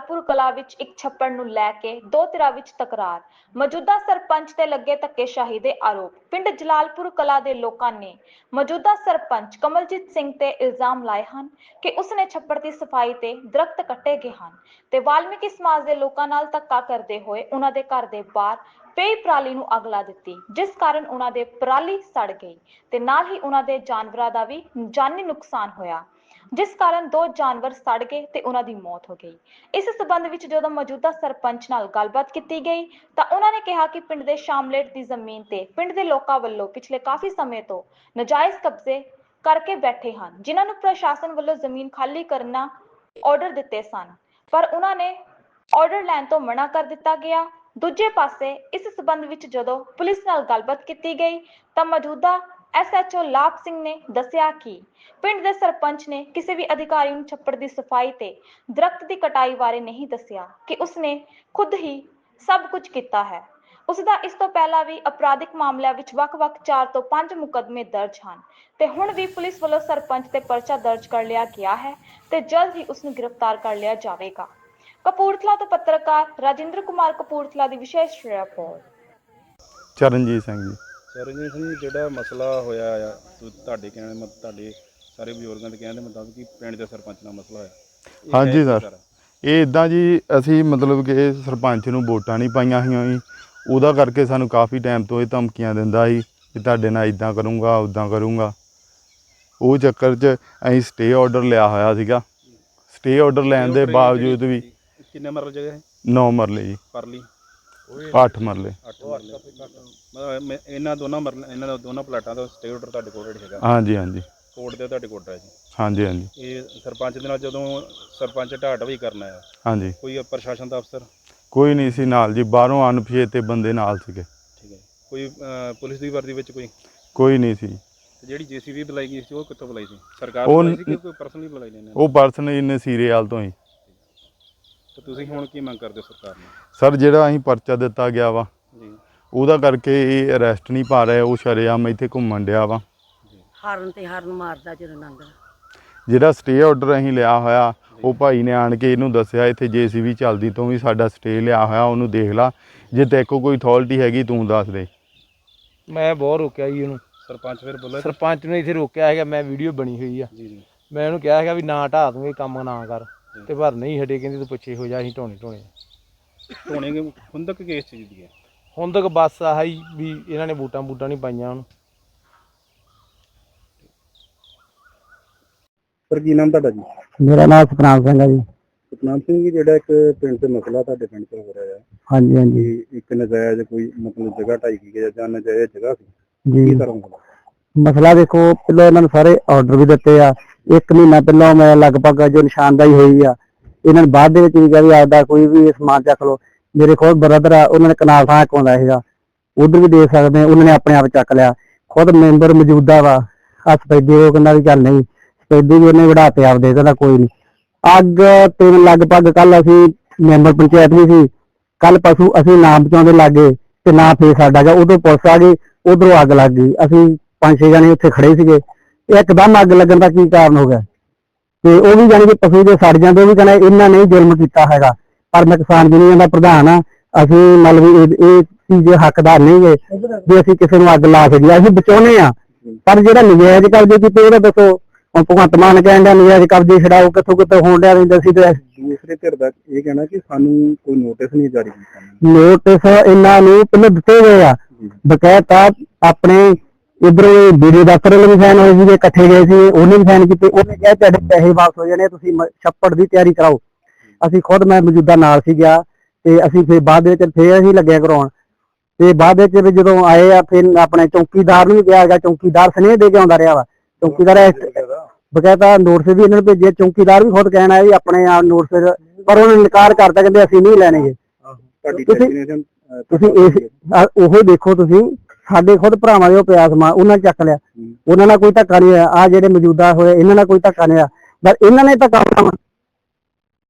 ਜਲਾਲਪੁਰ ਕਲਾ ਵਿੱਚ ਇੱਕ ਛੱਪੜ ਨੂੰ ਲੈ ਕੇ ਦੋ ਧਿਰਾਂ ਵਿੱਚ ਤਕਰਾਰ। ਮੌਜੂਦਾ ਸਰਪੰਚ ਤੇ ਲੱਗੇ ਧੱਕੇਸ਼ਾਹੀ ਦੇ ਆਰੋਪ। ਪਿੰਡ ਜਲਾਲਪੁਰ ਕਲਾ ਦੇ ਲੋਕਾਂ ਨੇ ਮੌਜੂਦਾ ਸਰਪੰਚ ਕਮਲਜੀਤ ਸਿੰਘ ਤੇ ਇਲਜ਼ਾਮ ਲਾਏ ਹਨ ਕਿ ਉਸਨੇ ਛੱਪੜ ਦੀ ਸਫ਼ਾਈ ਤੇ ਦਰਖਤ ਕੱਟੇ ਗਏ ਹਨ ਤੇ ਵਾਲਮੀਕੀ ਸਮਾਜ ਦੇ ਲੋਕਾਂ ਨਾਲ ਧੱਕਾ ਕਰਦੇ ਹੋਏ ਉਹਨਾਂ ਦੇ ਘਰ ਦੇ ਬਾਹਰ ਪਈ ਪਰਾਲੀ ਨੂੰ ਅੱਗ ਲਾ ਦਿੱਤੀ, ਜਿਸ ਕਾਰਨ ਉਹਨਾਂ ਦੇ ਪਰਾਲੀ ਸੜ ਗਈ ਤੇ ਨਾਲ ਹੀ ਉਹਨਾਂ ਦੇ ਜਾਨਵਰਾਂ ਦਾ ਵੀ ਜਾਨੀ ਨੁਕਸਾਨ ਹੋਇਆ। ਜਿਸ ਕਾਰਨ ਦੋ ਜਾਨਵਰ ਸੜ ਗਏ ਤੇ ਉਹਨਾਂ ਦੀ ਮੌਤ ਹੋ ਗਈ। ਇਸ ਸਬੰਧ ਵਿੱਚ ਜਦੋਂ ਮੌਜੂਦਾ ਸਰਪੰਚ ਨਾਲ ਗੱਲਬਾਤ ਕੀਤੀ ਗਈ, ਤਾਂ ਉਹਨਾਂ ਨੇ ਕਿਹਾ ਕਿ ਪਿੰਡ ਦੇ ਸ਼ਾਮਲੇਟ ਦੀ ਜ਼ਮੀਨ ਤੇ ਪਿੰਡ ਦੇ ਲੋਕਾਂ ਵੱਲੋਂ ਪਿਛਲੇ ਕਾਫੀ ਸਮੇਂ ਤੋਂ ਨਜਾਇਜ਼ ਕਬਜ਼ੇ ਕਰਕੇ ਬੈਠੇ ਹਨ, ਜਿਨ੍ਹਾਂ ਨੂੰ ਪ੍ਰਸ਼ਾਸਨ ਵੱਲੋਂ ਜ਼ਮੀਨ ਖਾਲੀ ਕਰਨਾ ਆਰਡਰ ਦਿੱਤੇ ਸਨ। ਪਰ ਉਹਨਾਂ ਨੇ ਆਰਡਰ ਲੈਣ ਤੋਂ ਮਨਾ ਕਰ ਦਿੱਤਾ ਗਿਆ। ਦੂਜੇ ਪਾਸੇ, ਇਸ ਸਬੰਧ ਵਿੱਚ ਜਦੋਂ ਪੁਲਿਸ ਨਾਲ ਗੱਲਬਾਤ ਕੀਤੀ ਗਈ, ਤਾਂ ਮੌਜੂਦਾ ਐਸਐਚਓ ਲਾਭ ਸਿੰਘ ਨੇ ਦੱਸਿਆ ਕਿ ਪਿੰਡ ਦੇ ਸਰਪੰਚ ਨੇ ਕਿਸੇ ਵੀ ਅਧਿਕਾਰੀ ਨੂੰ ਛੱਪੜ ਦੀ ਸਫ਼ਾਈ ਤੇ ਦਰਖਤ ਦੀ ਕਟਾਈ ਬਾਰੇ ਨਹੀਂ ਦੱਸਿਆ ਕਿ ਉਸਨੇ ਖੁਦ ਹੀ ਸਭ ਕੁਝ ਕੀਤਾ ਹੈ। ਉਸ ਦਾ ਇਸ ਤੋਂ ਪਹਿਲਾਂ ਵੀ ਅਪਰਾਧਿਕ ਮਾਮਲਿਆਂ ਵਿੱਚ ਵੱਖ-ਵੱਖ 4 ਤੋਂ 5 ਮੁਕੱਦਮੇ ਦਰਜ ਹਨ ਤੇ ਹੁਣ ਵੀ ਪੁਲਿਸ ਵੱਲੋਂ ਸਰਪੰਚ ਤੇ ਪਰਚਾ ਦਰਜ ਕਰ ਲਿਆ ਗਿਆ ਹੈ ਤੇ ਜਲਦ ਹੀ ਉਸ ਨੂੰ ਗ੍ਰਿਫਤਾਰ ਕਰ ਲਿਆ ਜਾਵੇਗਾ। ਕਪੂਰਥਲਾ ਤੋਂ ਪੱਤਰਕਾਰ ਰਾਜਿੰਦਰ ਕੁਮਾਰ ਕਪੂਰਥਲਾ ਦੀ ਵਿਸ਼ੇਸ਼ ਰਿਪੋਰਟ। ਚਰਨਜੀਤ ਸਿੰਘ ਜੀ। ਸਰਜੀਤ ਸਿੰਘ ਜਿਹੜਾ ਮਸਲਾ ਹੋਇਆ ਆ ਤੁ- ਤੁਹਾਡੇ ਕਹਿਣ ਮਤ ਤੁਹਾਡੇ ਸਾਰੇ ਬਜ਼ੁਰਗਾਂ ਦੇ ਕਹਿਣ ਦੇ ਮੁਤਾਬਕ ਕਿ ਪਿੰਡ ਦੇ ਸਰਪੰਚ ਨਾਲ ਮਸਲਾ ਹੋਇਆ। ਇਹ ਹਾਂਜੀ ਹੈ ਸਰ। ਇਹ ਇਦਾਂ ਜੀ ਅਸੀਂ ਮਤਲਬ ਕਿ ਸਰਪੰਚ ਨੂੰ ਵੋਟਾਂ ਨਹੀਂ ਪਾਈਆਂ ਹੋਈਆਂ ਜੀ। ਉਹਦਾ ਕਰਕੇ ਸਾਨੂੰ ਕਾਫੀ ਟਾਈਮ ਤੋਂ ਇਹ ਧਮਕੀਆਂ ਦਿੰਦਾ ਸੀ ਕਿ ਤੁਹਾਡੇ ਨਾਲ ਇਦਾਂ ਕਰੂੰਗਾ ਉਦਾਂ ਕਰੂੰਗਾ। ਉਹ ਚੱਕਰ 'ਚ ਅਸੀਂ ਸਟੇ ਆਰਡਰ ਲਿਆ ਹੋਇਆ ਸੀਗਾ। ਸਟੇ ਆਰਡਰ ਲੈਣ ਦੇ ਬਾਵਜੂਦ ਵੀ ਕਿੰਨੇ ਮਰਲ ਜਗ੍ਹਾ ਹੈ 9 ਮਰਲੇ ਜੀ। ਪਰਲੀ। 8 ਮਰਲੇ। 8 ਮਰਲੇ। ਮਤਲਬ ਮੈਂ- ਇਹਨਾਂ ਦੋਨਾਂ ਮਰਲ ਇਹਨਾਂ ਦਾ ਦੋਨਾਂ ਪਲਾਟਾਂ ਦਾ ਸਟੇ ਆਰਡਰ ਤੁਹਾਡੇ ਕੋਲ ਹੈਗਾ? ਹਾਂਜੀ ਹਾਂਜੀ। ਕੋਰਟ ਦੇ ਤੁਹਾਡੇ ਕੋਲ ਹੈ ਜੀ। ਹਾਂਜੀ ਹਾਂਜੀ। ਇਹ ਸਰਪੰਚ ਦੇ ਨਾਲ ਜਦੋਂ ਸਰਪੰਚ ਢਾਟ ਵੀ ਕਰਨਾ ਹੈ ਹਾਂਜੀ। ਕੋਈ ਪ੍ਰਸ਼ਾਸਨ ਦਾ ਅਫਸਰ? ਕੋਈ ਨਹੀਂ ਸੀ ਨਾਲ ਜੀ ਬਾਹਰੋਂ ਅਣਪਛਾਤੇ ਬੰਦੇ ਨਾਲ ਸੀਗੇ। ਠੀਕ ਹੈ। ਕੋਈ ਅਹ, ਪੁਲਿਸ ਦੀ ਵਰਦੀ ਵਿੱਚ ਕੋਈ? ਕੋਈ ਨਹੀਂ ਸੀ। ਤੇ ਜਿਹੜੀ ਜੀਸੀਬੀ ਬੁਲਾਈ ਗਈ ਸੀ ਉਹ ਕਿੱਥੋਂ ਬੁਲਾਈ ਸੀ? ਸਰਕਾਰ ਉਹ ਬੁਲਾਈ ਸੀ ਕਿ ਕੋਈ ਪਰਸਨਲੀ ਬੁਲਾਈ ਨੇ? ਉਹ ਪਰਸਨ ਇਹਨੇ ਸੀਰੀਅਲ ਤੋਂ ਹੀ। ਤੇ ਤੁਸੀਂ ਹੁਣ ਕੀ ਮੰਗ ਕਰਦੇ ਹੋ ਸਰਕਾਰ ਨੂੰ? ਸਰ ਜਿਹੜਾ ਅਸੀਂ ਪਰਚਾ ਦਿੱਤਾ ਗਿਆ ਵਾ ਉਹਦਾ ਕਰਕੇ ਇਹ ਅਰੈਸਟ ਨਹੀਂ ਪਾ ਰਿਹਾ ਉਹ ਸ਼ਰੇਆਮ ਇੱਥੇ ਘੁੰਮਣ ਡਿਆ ਵਾ। ਹਾਰਨ ਤੇ ਹਾਰਨ ਮਾਰਦਾ ਜਦੋਂ ਲੰਘਦਾ। ਜਿਹੜਾ ਸਟੇ ਆਰਡਰ ਅਸੀਂ ਲਿਆ ਹੋਇਆ ਉਹ ਭਾਈ ਨੇ ਆਣ ਕੇ ਇਹਨੂੰ ਦੱਸਿਆ ਇੱਥੇ ਜੀਸੀਬੀ ਚੱਲਦੀ ਤੋਂ ਵੀ ਸਾਡਾ ਸਟੇ ਲਿਆ ਹੋਇਆ ਉਹਨੂੰ ਦੇਖ ਲਾ। ਜੇ ਤੇ ਕੋ ਕੋਈ ਅਥਾਰਟੀ ਹੈਗੀ ਤੂੰ ਦੱਸ ਦੇ। ਮੈਂ ਬਹੁਤ ਰੋਕਿਆ ਜੀ ਉਹਨੂੰ ਸਰਪੰਚ ਫਿਰ ਬੁਲਾ ਸਰਪੰਚ ਨੇ ਇੱਥੇ ਰੋਕਿਆ ਹੈਗਾ ਮੈਂ ਵੀਡੀਓ ਬਣੀ ਹੋਈ ਆ। ਜੀ ਜੀ। ਮੈਂ ਉਹਨੂੰ ਕਿਹਾ ਹੈਗਾ ਵੀ ਨਾ ਢਾਹ ਤੂੰ ਇਹ ਕੰਮ ਨਾ ਕਰ ਤੇ ਪਰ ਨਹੀਂ ਹਟੇ ਕਹਿੰਦੀ ਤੂੰ ਪਿੱਛੇ ਹੋ ਜਾ ਅਸੀਂ ਢੋਣੇ ਢੋਣੇ ਧੋਣੇ ਕੇ ਹੁੰਦਕ ਕੇਸ ਚ ਜਿੱਤ ਗਿਆ। ਹੁਣ ਤੱਕ ਬਸ ਆਹੀ ਵੀ ਇਹਨਾਂ ਨੇ ਬੂਟਾਂ ਬੂਟਾਂ ਨਹੀਂ ਪਾਈਆਂ ਉਹਨੂੰ ਸਰ ਕੀ ਨਾਮ ਤੁਹਾਡਾ ਜੀ? ਮੇਰਾ ਨਾਮ ਸਤਨਾਮ ਸਿੰਘ ਹੈ ਜੀ। ਸਤਨਾਮ ਸਿੰਘ ਜੀ ਜਿਹੜਾ ਇੱਕ ਪਿੰਡ ਤੇ ਮਸਲਾ ਤੁਹਾਡੇ ਪਿੰਡ ਤੇ ਹੋ ਰਿਹਾ ਹੈ। ਹਾਂਜੀ ਹਾਂਜੀ। ਕਿ ਇੱਕ ਨਜਾਇਜ਼ ਕੋਈ ਮਤਲਬ ਜਗ੍ਹਾ ਢਾਈ ਗਈ ਹੈ ਜਾਂ ਨਜਾਇਜ਼ ਜਗ੍ਹਾ ਸੀ। ਜੀ। ਕੀ ਤਰ੍ਹਾਂ ਹੁੰਦਾ ਮਸਲਾ ਦੇਖੋ ਪਹਿਲਾਂ ਇਹਨਾਂ ਨੂੰ ਸਾਰੇ ਆਰਡਰ ਵੀ ਦਿੱਤੇ ਆ। ਇੱਕ ਮਹੀਨਾ ਪਹਿਲਾਂ ਮੈਂ ਲਗਭਗ ਜੋ ਨਿਸ਼ਾਨਦਾਈ ਹੋਈ ਆ ਇਹਨਾਂ ਨੇ ਬਾਅਦ ਦੇ ਵਿੱਚ ਵੀ ਕਿਹਾ ਵੀ ਆਪਦਾ ਕੋਈ ਵੀ ਸਮਾਨ ਚੱਕ ਲਓ। ਮੇਰੇ ਖੁਦ ਬ੍ਰਦਰ ਆ ਉਹਨਾਂ ਨੇ ਕਨਾਲ ਥਾਂ ਕੋਂਦਾ ਸੀਗਾ। ਉਧਰ ਵੀ ਦੇ ਸਕਦੇ ਆ, ਉਹਨਾਂ ਨੇ ਆਪਣੇ ਆਪ ਚੱਕ ਲਿਆ। ਖੁਦ ਮੈਂਬਰ ਮੌਜੂਦਾ ਵਾ ਆ ਸਪੈਦੇ ਉਹ ਕਹਿੰਦਾ ਵੀ ਚੱਲ ਨਹੀਂ ਸਪੈਦੀ ਵੀ ਉਹਨੇ ਵੜਾਤੇ ਆਪਦੇ ਕਹਿੰਦਾ ਕੋਈ ਨਹੀਂ। ਅੱਗ ਤੇ ਲਗਭਗ ਕੱਲ ਅਸੀਂ ਮੈਂਬਰ ਪੰਚਾਇਤ ਵੀ ਸੀ ਕੱਲ ਪਸ਼ੂ ਅਸੀਂ ਨਾ ਬਚਾਉਂਦੇ ਲੱਗੇ ਤੇ ਨਾ ਫੇਰ ਸਾਡਾ ਗਿਆ ਉਦੋਂ ਪੁਲਿਸ ਆ ਗਈ ਉਧਰੋਂ ਅੱਗ ਲੱਗ ਗਈ। ਅਸੀਂ ਪੰਜ ਛੇ ਜਣੇ ਉੱਥੇ ਖੜੇ ਸੀਗੇ ਇੱਕਦਮ ਅੱਗ ਲੱਗਣ ਦਾ ਕੀ ਕਾਰਨ ਹੋ ਗਿਆ? ਤੇ ਉਹ ਵੀ ਜਾਣੀ ਕਿ ਪਸ਼ੂ ਦੇ ਸੜ ਜਾਂਦੇ ਉਹ ਵੀ ਕਹਿੰਦੇ ਇਹਨਾਂ ਨੇ ਜ਼ੁਲਮ ਕੀਤਾ ਹੈਗਾ। ਪਰ ਮੈਂ ਕਿਸਾਨ ਯੂਨੀਅਨ ਦਾ ਪ੍ਰਧਾਨ ਆ ਅਸੀਂ ਮਤਲਬ ਇਹ ਇਹ ਚੀਜ਼ ਹੱਕਦਾਰ ਨਹੀਂ ਗੇ ਵੀ ਅਸੀਂ ਕਿਸੇ ਨੂੰ ਅੱਗ ਲਾ ਸਕੀਏ ਅਸੀਂ ਬਚਾਉਨੇ ਆ। ਪਰ ਜਿਹੜਾ ਨਜਾਇਜ਼ ਕਬਜ਼ੇ ਕੀਤੇ ਉਹਦਾ ਦੱਸੋ ਹੁਣ ਭਗਵੰਤ ਮਾਨ ਕਹਿੰਦਾ ਨਜਾਇਜ਼ ਕਬਜ਼ੇ ਛਡਾਓ ਕਿੱਥੋਂ ਕਿੱਥੋਂ ਹੋਣ ਡਿਆ ਰਹਿੰਦਾ ਸੀ ਤੇ। ਦੂਸਰੇ ਧਿਰ ਦਾ ਇਹ ਕਹਿਣਾ ਕਿ ਸਾਨੂੰ ਕੋਈ ਨੋਟਿਸ ਨਹੀਂ ਜਾਰੀ ਕੀਤਾ। ਨੋਟਿਸ ਇਹਨਾਂ ਨੂੰ ਪਹਿਲਾਂ ਦਿੱਤੇ ਗਏ ਆ। ਬਕਾਇਦਾ ਆਪਣੇ ਇਧਰੋਂ ਵੀਡੀਓ ਦਫ਼ਤਰ ਵਾਲੇ ਵੀ ਸਾਈਨ ਹੋਏ ਸੀਗੇ ਇਕੱਠੇ ਗਏ ਸੀ ਉਹਨੇ ਵੀ ਸਾਈਨ ਕੀਤੇ ਉਹਨੇ ਕਿਹਾ ਤੁਹਾਡੇ ਪੈਸੇ ਵਾਪਸ ਹੋ ਜਾਣੇ ਤੁਸੀਂ ਛੱਪੜ ਦੀ ਤਿਆਰੀ ਕਰਾਓ। ਅਸੀਂ ਖੁਦ ਮੈਂ ਮੌਜੂਦਾ ਨਾਲ ਸੀ ਗਿਆ ਤੇ ਅਸੀਂ ਫਿਰ ਬਾਅਦ ਦੇ ਵਿੱਚ ਫੇਰ ਅਸੀਂ ਲੱਗਿਆ ਕਰਾਉਣ ਤੇ ਬਾਅਦ ਵਿੱਚ ਵੀ ਜਦੋਂ ਆਏ ਆ ਫਿਰ ਆਪਣੇ ਚੌਕੀਦਾਰ ਨੂੰ ਵੀ ਕਿਹਾ ਗਿਆ ਚੌਕੀਦਾਰ ਸਨੇਹ ਦੇ ਕੇ ਆਉਂਦਾ ਰਿਹਾ ਵਾ। ਚੌਕੀਦਾਰ ਬਕਾਇਦਾ ਨੋਟਿਸ ਵੀ ਇਹਨਾਂ ਨੂੰ ਭੇਜੇ ਚੌਕੀਦਾਰ ਵੀ ਖੁਦ ਕਹਿਣ ਆਇਆ ਵੀ ਆਪਣੇ ਆਪ ਨੋਟਿਸ ਪਰ ਉਹਨੇ ਇਨਕਾਰ ਕਰਤਾ ਕਹਿੰਦੇ ਅਸੀਂ ਨਹੀਂ ਲੈਣਗੇ ਤੁਸੀਂ- ਆ ਉਹ ਦੇਖੋ ਤੁਸੀਂ ਸਾਡੇ ਖੁਦ ਭਰਾਵਾਂ ਦੇ ਉਹ ਪਿਆ ਸਮਾਨ ਉਹਨਾਂ ਨੇ ਚੱਕ ਲਿਆ। ਉਹਨਾਂ ਨਾਲ ਕੋਈ ਧੱਕਾ ਨਹੀਂ ਆ ਜਿਹੜੇ ਮੌਜੂਦਾ ਹੋਏ ਇਹਨਾਂ ਨਾਲ ਕੋਈ ਧੱਕਾ ਨਹੀਂ ਹੋਇਆ। ਪਰ ਇਹਨਾਂ ਨੇ ਧੱਕਾ।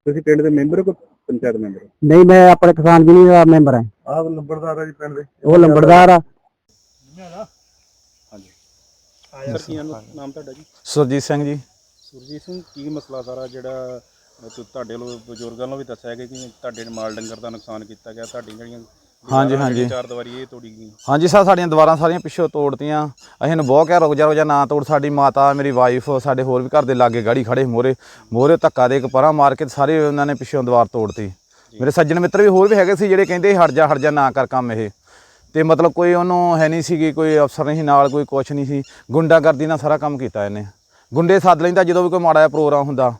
ਤੁਸੀਂ ਪਿੰਡ ਦੇ ਮੈਂਬਰ ਕੋ ਪੰਚਾਇਤ ਮੈਂਬਰ ਨਹੀਂ ਮੈਂ ਆਪਣੇ ਕਿਸਾਨ ਯੂਨੀਅਨ ਦਾ ਮੈਂਬਰ ਹਾਂ। ਆਹ ਨੰਬਰਦਾਰ ਹੈ ਜੀ ਪਿੰਡ ਦੇ। ਉਹ ਲੰਬੜਦਾਰ ਆ। ਸਰ ਕੀ ਨਾਮ ਨਾਮ ਤੁਹਾਡਾ ਜੀ? ਸੁਰਜੀਤ ਸਿੰਘ ਜੀ। ਸੁਰਜੀਤ ਸਿੰਘ ਕੀ ਮਸਲਾ ਸਾਰਾ ਜਿਹੜਾ ਤੁ- ਤੁਹਾਡੇ ਵੱਲੋਂ ਬਜ਼ੁਰਗਾਂ ਨੂੰ ਵੀ ਦੱਸਿਆ ਗਿਆ ਕਿ ਤੁਹਾਡੇ ਮਾਲ ਡੰਗਰ ਦਾ ਨੁਕਸਾਨ ਕੀਤਾ ਗਿਆ ਤੁਹਾਡੀਆਂ ਜਿਹੜੀਆਂ ਹਾਂਜੀ, ਹਾਂਜੀ। ਚਾਰ ਦੀਵਾਰੀ ਇਹ ਤੋੜੀ ਗਈ। ਹਾਂਜੀ ਸਰ ਸਾਡੀਆਂ ਦੀਵਾਰਾਂ ਸਾਰੀਆਂ ਪਿੱਛੋਂ ਤੋੜਤੀਆਂ। ਅਸੀਂ ਨੂੰ ਬਹੁਤ ਕਿਹਾ ਰੁਕ ਜਾ ਰੁਕ ਜਾ ਨਾ ਤੋੜ ਸਾਡੀ ਮਾਤਾ ਮੇਰੀ ਵਾਈਫ ਸਾਡੇ ਹੋਰ ਵੀ ਘਰ ਦੇ ਲਾਗੇ ਗਾੜੀ ਖੜੇ ਮੋਰੇ। ਮੋਰੇ ਧੱਕਾ ਦੇ ਇੱਕ ਪਰਾਂ ਮਾਰ ਕੇ ਸਾਰੇ ਉਹਨਾਂ ਨੇ ਪਿੱਛੋਂ ਦੀਵਾਰ ਤੋੜਤੀ। ਮੇਰੇ ਸੱਜਣ ਮਿੱਤਰ ਵੀ ਹੋਰ ਵੀ ਹੈਗੇ ਸੀ ਜਿਹੜੇ ਕਹਿੰਦੇ ਹਟ ਜਾ ਹਟ ਜਾ ਨਾ ਕਰ ਕੰਮ ਇਹ। ਤੇ ਮਤਲਬ ਕੋਈ ਉਹਨੂੰ ਹੈ ਨਹੀਂ ਸੀਗੀ ਕੋਈ ਅਫਸਰ ਨਹੀਂ ਸੀ ਨਾਲ ਕੋਈ ਕੁਛ ਨਹੀਂ ਸੀ। ਗੁੰਡਾਗਰਦੀ ਨਾਲ ਸਾਰਾ ਕੰਮ ਕੀਤਾ ਇਹਨੇ। ਗੁੰਡੇ ਸੱਦ ਲੈਂਦਾ ਜਦੋਂ ਵੀ ਕੋਈ ਮਾੜਾ ਜਿਹਾ ਪ੍ਰੋਗਰਾਮ ਹੁੰਦਾ।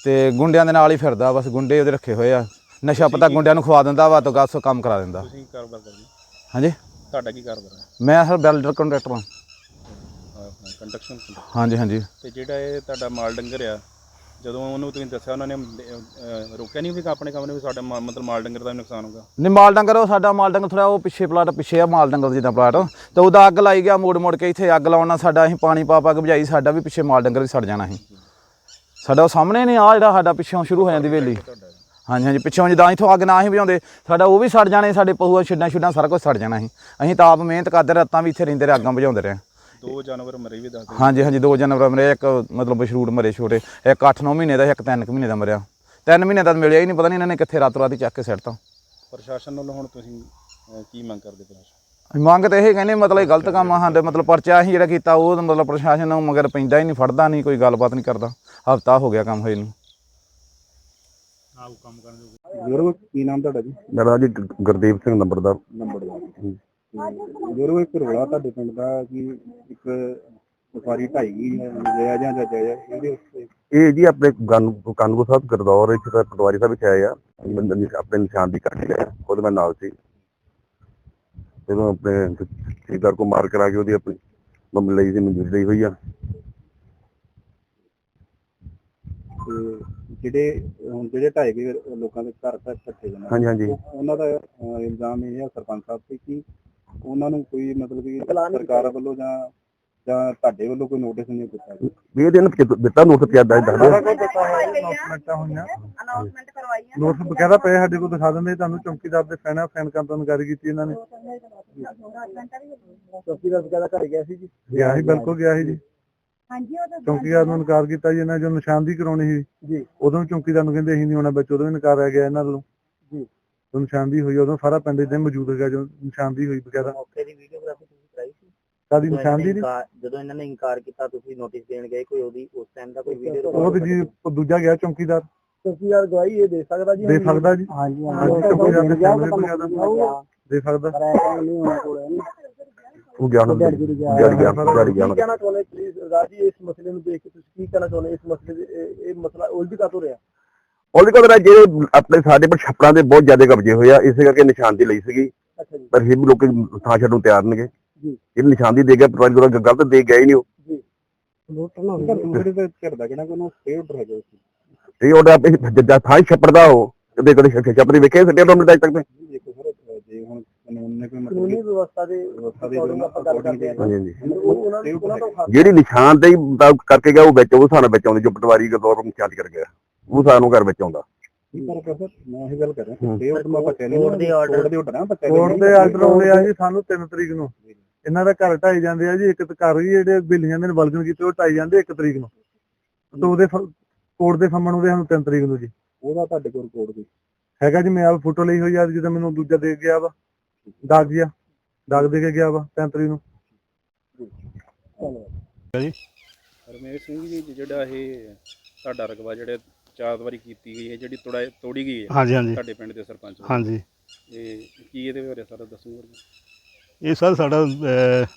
ਤੇ ਗੁੰਡਿਆਂ ਦੇ ਨਾਲ ਹੀ ਫਿਰਦਾ ਬਸ ਗੁੰਡੇ ਉਹਦੇ ਰੱਖੇ ਹੋਏ ਆ। ਨਸ਼ਾ ਪਤਾ ਗੁੰਡਿਆਂ ਨੂੰ ਖਵਾ ਦਿੰਦਾ ਵਾ ਤਾਂ ਗਾਸੋ ਕੰਮ ਕਰਾ ਦਿੰਦਾ। ਤੁਸੀਂ ਕੀ ਕਾਰੋਬਾਰ ਕਰਦੇ ਹਾਂਜੀ? ਤੁਹਾਡਾ ਕੀ ਕਾਰੋਬਾਰ ਹੈ? ਮੈਂ ਸਰ ਬਿਲਡਰ ਕੰਟਰੈਕਟਰ ਹਾਂ। ਕੰਸਟਰਕਸ਼ਨ ਹਾਂਜੀ ਹਾਂਜੀ। ਤੇ ਜਿਹੜਾ ਇਹ ਤੁਹਾਡਾ ਮਾਲ ਡੰਗਰ ਆ ਜਦੋਂ ਉਹਨੂੰ ਤੁਸੀਂ ਦੱਸਿਆ ਉਹਨਾਂ ਨੇ ਅਹ, ਰੋਕਿਆ ਨਹੀਂ ਵੀ ਆਪਣੇ ਕੰਮ ਨੇ ਵੀ ਸਾਡਾ ਮਾ- ਮਤਲਬ ਮਾਲ ਡੰਗਰ ਦਾ ਵੀ ਨੁਕਸਾਨ ਹੋਗਾ ਨਹੀਂ ਮਾਲ ਡੰਗਰ ਉਹ ਸਾਡਾ ਮਾਲ ਡੰਗਰ ਥੋੜਾ ਉਹ ਪਿੱਛੇ ਪਲਾਟ ਪਿੱਛੇ ਆ ਮਾਲ ਡੰਗਰ ਜਿੱਦਾਂ ਪਲਾਟ। ਤੇ ਉਹਦਾ ਅੱਗ ਲਾਈ ਗਿਆ ਮੋੜ ਮੋੜ ਕੇ ਇੱਥੇ ਅੱਗ ਲਾਉਣ ਸਾਡਾ ਅਸੀਂ ਪਾਣੀ ਪਾ ਪਾ ਕੇ ਬੁਝਾਈ ਸਾਡਾ ਵੀ ਪਿੱਛੇ ਮਾਲ ਡੰਗਰ ਵੀ ਸੜ ਜਾਣਾ ਸੀ। ਸਾਡਾ ਉਹ ਸਾਹਮਣੇ ਨਹੀਂ ਆ ਜਿਹੜਾ ਸਾਡਾ ਪਿੱਛੋਂ ਸ਼ੁਰੂ ਹੋ ਜਾਂਦੀ ਵੇਲੀ। ਹਾਂਜੀ ਹਾਂਜੀ ਪਿੱਛੋਂ ਜਿੱਦਾਂ ਇੱਥੋਂ ਅੱਗ ਨਾ ਹੀ ਬੁਝਾਉਂਦੇ ਸਾਡਾ ਉਹ ਵੀ ਸੜ ਜਾਣੇ ਸਾਡੇ ਪਹੂਆ ਛਿੱਡਾਂ ਛੁੱਡਾਂ ਸਾਰਾ ਕੁਝ ਸੜ ਜਾਣਾ ਸੀ। ਅਸੀਂ ਤਾਂ ਆਪ ਮਿਹਨਤ ਕਰਦੇ ਰਾਤਾਂ ਵੀ ਇੱਥੇ ਰਹਿੰਦੇ ਰਹੇ ਅੱਗਾਂ ਬੁਝਾਉਂਦੇ ਰਹੇ। ਦੋ ਜਾਨਵਰ ਮਰੇ ਵੀ ਦੱਸਦੇ। ਹਾਂਜੀ ਹਾਂਜੀ ਦੋ ਜਾਨਵਰ ਮਰੇ ਇੱਕ ਮਤਲਬ ਬਸ਼ਰੂਟ ਮਰੇ ਛੋਟੇ ਇੱਕ 8-9 ਮਹੀਨੇ ਦਾ ਇੱਕ 3 ਮਹੀਨੇ ਦਾ ਮਰਿਆ। 3 ਮਹੀਨੇ ਦਾ ਮਿਲਿਆ ਹੀ ਨਹੀਂ ਪਤਾ ਨਹੀਂ ਇਹਨਾਂ ਨੇ ਕਿੱਥੇ ਰਾਤੋਂ ਰਾਤ ਹੀ ਚੱਕ ਕੇ ਸਿੱਟਤਾ ਪ੍ਰਸ਼ਾਸਨ ਵੱਲੋਂ ਹੁਣ ਤੁਸੀਂ ਕੀ ਮੰਗ ਕਰਦੇ ਪ੍ਰਸ਼ਾਸਨ? ਮੰਗ ਤੇ ਇਹ ਕਹਿੰਦੇ ਮਤਲਬ ਇਹ ਗਲਤ ਕੰਮ ਆ ਸਾਡੇ ਮਤਲਬ ਪਰਚਾ ਅਸੀਂ ਜਿਹੜਾ ਕੀਤਾ ਉਹ ਮਤਲਬ ਪ੍ਰਸ਼ਾਸਨ ਨੂੰ ਮਗਰ ਪੈਂਦਾ ਹੀ ਨਹੀਂ ਫੜਦਾ ਨਹੀਂ ਕੋਈ ਗੱਲਬਾਤ ਨਹੀਂ ਕਰਦਾ। ਹਫਤਾ ਹੋ ਗਿਆ ਕੰਮ ਹੋਏ ਨੂੰ। ਗੁਰੂ ਕੀ ਨਾਮ ਤੁਹਾਡਾ ਜੀ? ਮੇਰਾ ਜੀ ਗ- ਗੁਰਦੀਪ ਸਿੰਘ ਨੰਬਰਦਾਰ। ਨੰਬਰਦਾਰ ਗੁਰੂ ਇੱਕ ਰੋਲਾ ਤੁਹਾਡੇ ਪਿੰਡ ਦਾ ਕਿ ਇੱਕ ਵਪਾਰੀ ਢਾਈ ਗਈ ਲਿਆ ਜਾਂ ਜਾਇਆ ਇਹਦੇ ਉੱਤੇ। ਇਹ ਜੀ ਆਪਣੇ ਕਾਨੂੰਗੋ ਕਾਨੂੰਗੋ ਸਾਹਿਬ ਗਰਦੌਰ ਇੱਥੇ ਤਾਂ ਪਟਵਾਰੀ ਸਾਹਿਬ ਇੱਥੇ ਆਏ ਆ। ਬੰਦੇ ਨੇ ਆਪਣੇ ਨਿਸ਼ਾਨ ਦੀ ਕੱਟ ਲਿਆ ਉਹਦੇ ਮੈਂ ਨਾਲ ਸੀ। ਜਦੋਂ ਆਪਣੇ ਠੇਕੇਦਾਰ ਕੋ ਮਾਰ ਕਰਾ ਕੇ ਉਹਦੀ ਆਪਣੀ ਮੰਮੀ ਲਈ ਸੀ ਮਨਜ਼ੂਰੀ ਲਈ ਹੋਈ ਆ। ਤੇ ਜਿਹੜੇ ਹੁਣ ਜਿਹੜੇ ਢਾਈ ਗਏ ਲੋਕਾਂ ਦੇ ਘਰ ਤੱਕ ਇਕੱਠੇ ਜਾਣਾ ਹਾਂਜੀ ਹਾਂਜੀ। ਉਹਨਾਂ ਦਾ ਅਹ, ਇਲਜ਼ਾਮ ਇਹ ਹੈ ਸਰਪੰਚ ਸਾਹਿਬ ਤੇ ਕਿ ਉਹਨਾਂ ਨੂੰ ਕੋਈ ਮਤਲਬ ਕਿ ਸਰਕਾਰ ਵੱਲੋਂ ਜਾਂ ਜਾਂ ਤੁਹਾਡੇ ਵੱਲੋਂ ਕੋਈ ਨੋਟਿਸ ਨਹੀਂ ਦਿੱਤਾ ਗਿਆ। ਵੀ ਇਹਦੇ ਨਾਲ ਦਿੱਤਾ ਨੋਟਿਸ ਪਿਆ ਦਾ ਦੱਸਦੇ ਅਨਾਉਂਸਮੈਂਟਾਂ ਹੋਈਆਂ। ਅਨਾਉਂਸਮੈਂਟ ਕਰਵਾਈਆਂ ਨੋਟਿਸ ਬਕਾਇਦਾ ਪਏ ਸਾਡੇ ਕੋਲ ਦਿਖਾ ਦਿੰਦੇ ਤੁਹਾਨੂੰ ਚੌਕੀਦਾਰ ਦੇ ਫੈਨ ਫੈਨ ਕਰਨ ਤੋਂ ਜਾਰੀ ਕੀਤੀ ਇਹਨਾਂ ਨੇ। ਚੌਕੀਦਾਰ ਬਕਾਇਦਾ ਘਰ ਗਿਆ ਸੀ ਜੀ? ਗਿਆ ਸੀ ਬਿਲਕੁਲ ਗਿਆ ਸੀ ਜੀ। ਹਾਂਜੀ ਉਹ ਤਾਂ ਚੌਕੀਦਾਰ ਨੂੰ ਇਨਕਾਰ ਕੀਤਾ ਜੀ ਇਹਨਾਂ ਜੋ ਨਿਸ਼ਾਨਦੀ ਕਰਾਉਣੀ ਸੀ ਜੀ। ਉਦੋਂ ਵੀ ਚੌਕੀਦਾਰ ਨੂੰ ਕਹਿੰਦੇ ਅਸੀਂ ਨਹੀਂ ਆਉਣਾ ਵਿੱਚ ਉਦੋਂ ਵੀ ਇਨਕਾਰ ਆ ਗਿਆ ਇਹਨਾਂ ਵੱਲੋਂ। ਜੀ। ਜਦੋਂ ਨਿਸ਼ਾਨਦੀ ਹੋਈ ਉਦੋਂ ਸਾਰਾ ਪਿੰਡ ਇੱਥੇ ਮੌਜੂਦ ਹੈਗਾ ਜਦੋਂ ਨਿਸ਼ਾਨਦੀ ਹੋਈ ਬਕਾਇਦਾ ਮੌਕੇ ਦੀ ਵੀਡੀਓਗ੍ਰਾਫੀ ਤੁਸੀਂ ਕਰਾਈ ਸੀ? ਸਾਡੀ ਨਿਸ਼ਾਨਦੀ ਨਹੀਂ ਜਦੋਂ ਇਹਨਾਂ ਨੇ ਇਨਕਾਰ ਕੀਤਾ ਤੁਸੀਂ ਨੋਟਿਸ ਦੇਣ ਗਏ ਕੋਈ ਉਹਦੀ ਉਸ ਟਾਈਮ ਦਾ ਕੋਈ ਵੀਡੀਓ ਉਹ ਤੇ ਜੀ ਦੂਜਾ ਗਿਆ ਚੌਕੀਦਾਰ। ਚੌਕੀਦਾਰ ਗਵਾਹੀ ਇਹ ਦੇ ਸਕਦਾ ਜੀ ਦੇ ਸਕਦਾ ਜੀ। ਹਾਂਜੀ ਹਾਂਜੀ। ਚੌਕੀਦਾਰ ਦੇ ਸਕਦਾ। ਉਹ ਗਿਆ ਨਾ ਜੜ ਗਿਆ ਜੜ ਗਿਆ ਕੀ ਕਹਿਣਾ ਚਾਹੁੰਦੇ ਪਲੀਜ਼ ਰਾਜੀ ਇਸ ਮਸਲੇ ਨੂੰ ਦੇਖ ਕੇ ਤੁਸੀਂ? ਕੀ ਕਹਿਣਾ ਚਾਹੁੰਦੇ ਇਸ ਮਸਲੇ ਦੇ ਇਹ- ਇਹ ਮਸਲਾ ਉਲਝ ਕਾ ਰਿਹਾ? ਉਹਦੇ ਕੋਲ ਮੇਰਾ ਜਿਹੜੇ ਆਪਣੇ ਸਾਡੇ ਪਰ ਛੱਪੜਾਂ ਦੇ ਬਹੁਤ ਜ਼ਿਆਦਾ ਕਬਜ਼ੇ ਹੋਏ ਆ ਇਸੇ ਕਰਕੇ ਨਿਸ਼ਾਨਦੀ ਲਈ ਸੀਗੀ। ਅੱਛਾ ਜੀ। ਪਰ ਫਿਰ ਵੀ ਲੋਕ ਥਾਂ ਛੱਡਣ ਨੂੰ ਤਿਆਰ ਨੇਗੇ ਜੀ। ਇਹ ਨਿਸ਼ਾਨਦੀ ਦੇ ਗਿਆ ਪਟਵਾਰੀ ਕੋਲ ਗਲਤ ਦੇ ਗਿਆ ਹੀ ਨਹੀਂ ਉਹ। ਨਾ ਤੇ ਤੇ ਉਹਦਾ ਆਪੇ ਜਿੱਦਾਂ ਥਾਂ ਹੀ ਛੱਪੜ ਦਾ ਉਹ ਕਦੇ ਕਦੇ ਛੱਪੜ ਵੇਖੇ ਸੱਟੇ ਤੋਂ ਮਿਲਦਾ ਤੱਕ ਦੇਖੋ ਸਰ ਜੇ ਹੁਣ ਕਾਨੂੰਨ ਨੇ ਕੋਈ ਕਾਨੂੰਨੀ ਮਤਲਬ ਵਿਵਸਥਾ ਦੇ ਵਿਵਸਥਾ ਦੇ according ਆਪਾਂ ਗੱਲ ਕਰਦੇ ਹਾਂ। ਹਾਂਜੀ ਹਾਂਜੀ। ਉਹ- ਉਹਨਾਂ ਨੂੰ ਉਹਨਾਂ ਤੋਂ ਖਾਸ ਜਿਹੜੀ ਨਿਸ਼ਾਨ ਤੇ ਕਰਕੇ ਗਿਆ ਉਹ ਵਿੱਚ ਉਹ ਸਾਨੂੰ ਵਿੱਚ ਆਉਂਦੀ ਜੋ ਪਟਵਾਰੀ ਗਦੌਰ ਨੂੰ ਚਾਰਜ ਕਰ ਗਿਆ। ਉਹ ਸਾਨੂੰ ਘਰ ਵਿੱਚ ਆਉਂਦਾ। ਪਰ ਪ੍ਰੋਫੈਸਰ ਮੈਂ ਇਹ ਗੱਲ ਕਰ ਰਿਹਾ। ਹੂੰ। ਸਟੇ ਆਰਡਰ ਮੈਂ ਬੱਚੇ ਨਹੀਂ ਕੋਰਟ ਦੇ order- ਕੋਰਟ ਦੇ ਆਰਡਰ ਨਾ ਬੱਚੇ ਕੋਰਟ ਦੇ ਆਰਡਰ ਆਉਂਦੇ ਆ ਜੀ ਸਾਨੂੰ 3 ਤਰੀਕ ਨੂੰ। ਇਹਨਾਂ ਦਾ ਘਰ ਢਾਈ ਜਾਂਦੇ ਆ ਜੀ ਇੱਕ ਤਾਂ ਘਰ ਵੀ ਜਿਹੜੇ ਬਿੱਲੀਆਂ ਦੇ ਵਲਗਨ ਕੀਤੇ ਉਹ ਢਾਈ ਜਾਂਦੇ 1 ਤਰੀਕ ਨੂੰ। ਤੇ ਉਹਦੇ ਕੋਰਟ ਦੇ ਫੰਮਣ ਉਹਦੇ ਸਾਨੂੰ 3 ਤਰੀਕ ਨੂੰ ਜੀ। ਉਹਦਾ ਤੁਹਾਡੇ ਕੋਲ ਕੋਰਟ ਦੀ। ਹੈਗਾ ਜੀ ਮੈਂ ਆਪ ਫੋਟੋ ਲਈ ਹੋਈ ਆ ਜਦੋਂ ਮੈਨੂੰ ਦੂਜਾ ਦੇ ਗਿਆ ਵਾ। ਦਾਗ ਗਿਆ ਦਾਗ ਦੇ ਕੇ ਗਿਆ ਵਾ 3 ਤਰੀਕ ਨੂੰ ਰਮੇਸ਼ ਸਿੰਘ ਜੀ ਜਿਹੜਾ ਇਹ ਤੁਹਾਡਾ ਰਕਬਾ ਜਿਹੜੇ ਚਾਰ ਵਾਰੀ ਕੀਤੀ ਗਈ ਹੈ ਜਿਹੜੀ ਤੋੜਾ ਤੋੜੀ ਗਈ ਹੈ ਹਾਂਜੀ ਹਾਂਜੀ। ਤੁਹਾਡੇ ਪਿੰਡ ਦੇ ਸਰਪੰਚ ਵੱਲੋਂ। ਹਾਂਜੀ। ਇਹ ਕੀ ਇਹਦੇ ਬਾਰੇ ਸਾਰਾ ਦੱਸੂਗਾ ਇਹ ਸਰ ਸਾਡਾ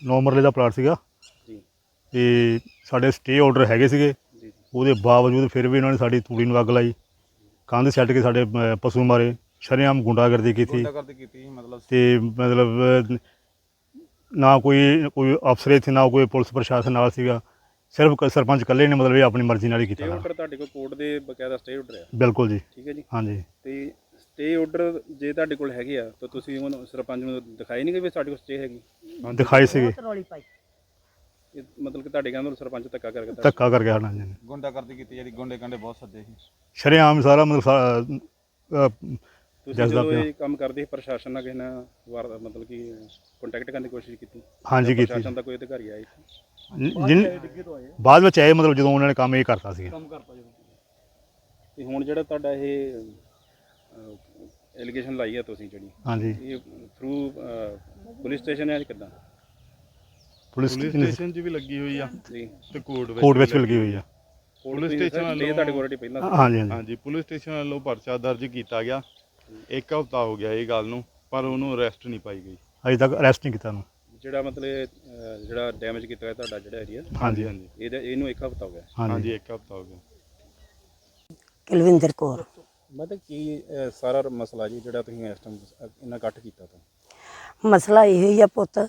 9 ਮਰਲੇ ਦਾ ਪਲਾਟ ਸੀਗਾ। ਜੀ। ਤੇ ਸਾਡੇ ਸਟੇ ਆਰਡਰ ਹੈਗੇ ਸੀਗੇ। ਜੀ। ਉਹਦੇ ਬਾਵਜੂਦ ਫਿਰ ਵੀ ਇਹਨਾਂ ਨੇ ਸਾਡੀ ਤੂੜੀ ਨੂੰ ਅੱਗ ਲਾਈ। ਕੰਧ ਛੱਡ ਕੇ ਸਾਡੇ ਅਹ, ਪਸ਼ੂ ਮਾਰੇ। ਸ਼ਰੇਆਮ ਗੁੰਡਾਗਰਦੀ ਕੀਤੀ। ਗੁੰਡਾਗਰਦੀ ਕੀਤੀ ਸੀ ਮਤਲਬ ਤੇ ਮਤਲਬ ਨਾ ਕੋਈ ਕੋਈ ਅਫਸਰ ਇੱਥੇ ਨਾ ਕੋਈ ਪੁਲਿਸ ਪ੍ਰਸ਼ਾਸਨ ਨਾਲ ਸੀਗਾ। ਸਿਰਫ ਕ- ਸਰਪੰਚ ਇਕੱਲੇ ਨੇ ਮਤਲਬ ਇਹ ਆਪਣੀ ਮਰਜ਼ੀ ਨਾਲ ਹੀ ਕੀਤਾ ਸਟੇ। ਆਰਡਰ ਤੁਹਾਡੇ ਕੋਲ ਕੋਰਟ ਦੇ ਬਕਾਇਦਾ ਸਟੇ ਆਰਡਰ ਹੈ ਬਿਲਕੁਲ ਜੀ। ਠੀਕ ਹੈ ਜੀ। ਹਾਂਜੀ। ਤੇ ਸਟੇ ਆਰਡਰ ਜੇ ਤੁਹਾਡੇ ਕੋਲ ਹੈਗੇ ਆ ਤਾਂ ਤੁਸੀਂ ਉਹਨੂੰ ਸਰਪੰਚ ਨੂੰ ਦਿਖਾਈ ਨਹੀਂ ਕਿ ਵੀ ਸਾਡੇ ਕੋਲ ਸਟੇ ਹੈਗੀ? ਦਿਖਾਈ ਸੀਗੇ। ਬਹੁਤ ਰੌਲੀ ਪਾਈ। ਇਹ ਮਤਲਬ ਕਿ ਤੁਹਾਡੇ ਕਹਿੰਦੇ ਸਰਪੰਚ ਧੱਕਾ ਕਰਕੇ ਤੁਹਾਡੇ- ਧੱਕਾ ਕਰਕੇ ਹਟਣਾ ਜੀ ਗੁੰਡਾਗਰਦੀ ਕੀਤੀ ਜਿਹੜੀ ਗੁੰਡੇ ਕੰਡੇ ਬਹੁਤ ਸੱਦੇ ਸੀ। ਸ਼ਰੇਆਮ ਸਾਰਾ ਮਤਲਬ ਸਾ- ਅਹ, ਤੁਸੀਂ ਜਜ਼ਦਾ ਜਦੋਂ। ਇਹ ਕੰਮ ਕਰਦੇ ਸੀ ਪ੍ਰਸ਼ਾਸਨ ਨਾਲ ਕਿਸੇ ਨਾਲ ਵਾਰ ਮਤਲਬ ਕਿ ਕੰਟੈਕਟ ਕਰਨ ਦੀ ਕੋਸ਼ਿਸ਼ ਕੀਤੀ? ਹਾਂਜੀ ਜਾਂ ਕੀਤੀ। ਪ੍ਰਸ਼ਾਸਨ ਦਾ ਕੋਈ ਅਧਿਕਾਰੀ ਆਇਆ ਇੱਥੇ? ਜਿਨ ਬਾਅਦ ਵਿੱਚ ਆਏ ਮਤਲਬ ਜਦੋਂ ਉਹਨਾਂ ਨੇ ਕੰਮ ਇਹ ਕਰਤਾ ਸੀ ਕੰਮ ਕਰਤਾ ਜਦੋਂ। ਤੇ ਹੁਣ ਜਿਹੜਾ ਤੁਹਾਡਾ ਇਹ ਐਲੀਗੇਸ਼ਨ ਲਾਈ ਆ ਤੁਸੀਂ ਜਿਹੜੀ? ਹਾਂਜੀ। ਇਹ ਥਰੂ ਪੁਲਿਸ ਸਟੇਸ਼ਨ ਹੈ ਕਿੱਦਾਂ? ਪੁਲਿਸ ਪੁਲਿਸ ਸਟੇਸ਼ਨ 'ਚ ਵੀ ਲੱਗੀ ਹੋਈ ਆ ਜੀ। ਤੇ ਕੋਰਟ ਵਿੱਚ ਕੋਰਟ ਵਿੱਚ ਵੀ ਲੱਗੀ ਹੋਈ ਆ। ਪੁਲਿਸ ਸਟੇਸ਼ਨ ਇਹ ਵੱਲੋਂ ਤੁਹਾਡੇ ਕੋਲ already ਪਹਿਲਾਂ ਸੀ। ਹਾਂਜੀ ਹਾਂਜੀ। ਹਾਂਜੀ ਪੁਲਿਸ ਸਟੇਸ਼ਨ ਵੱਲੋਂ ਪਰਚਾ ਦਰਜ ਕੀਤਾ ਗਿਆ। ਇੱਕ ਹਫ਼ਤਾ ਹੋ ਗਿਆ ਇਹ ਗੱਲ ਨੂੰ ਪਰ ਉਹਨੂੰ ਅਰੈਸਟ ਨਹੀਂ ਪਾਈ ਗਈ। ਅਜੇ ਤੱਕ ਅਰੈਸਟ ਨਹੀਂ ਕੀਤਾ ਉਹਨੂੰ। ਜਿਹੜਾ ਮਤਲਬ ਅਹ, ਜਿਹੜਾ ਡੈਮੇਜ ਕੀਤਾ ਹੈ ਤੁਹਾਡਾ ਜਿਹੜਾ ਏਰੀਆ ਹਾਂਜੀ ਹਾਂਜੀ। ਇਹਦਾ ਇਹਨੂੰ ਇੱਕ ਹਫ਼ਤਾ ਹੋ ਗਿਆ। ਹਾਂਜੀ। ਹਾਂਜੀ ਇੱਕ ਹਫ਼ਤਾ ਹੋ ਗਿਆ। ਕੁਲਵਿੰਦਰ ਕੌਰ। ਮਤਲਬ ਕੀ ਅਹ, ਸਾਰਾ ਮਸਲਾ ਜੀ ਜਿਹੜਾ ਤੁਸੀਂ ਇਸ ਟਾਈਮ ਇੰਨਾ ਇਕੱਠ ਕੀਤਾ ਤਾਂ? ਮਸਲਾ ਇਹ ਹੀ ਆ ਪੁੱਤ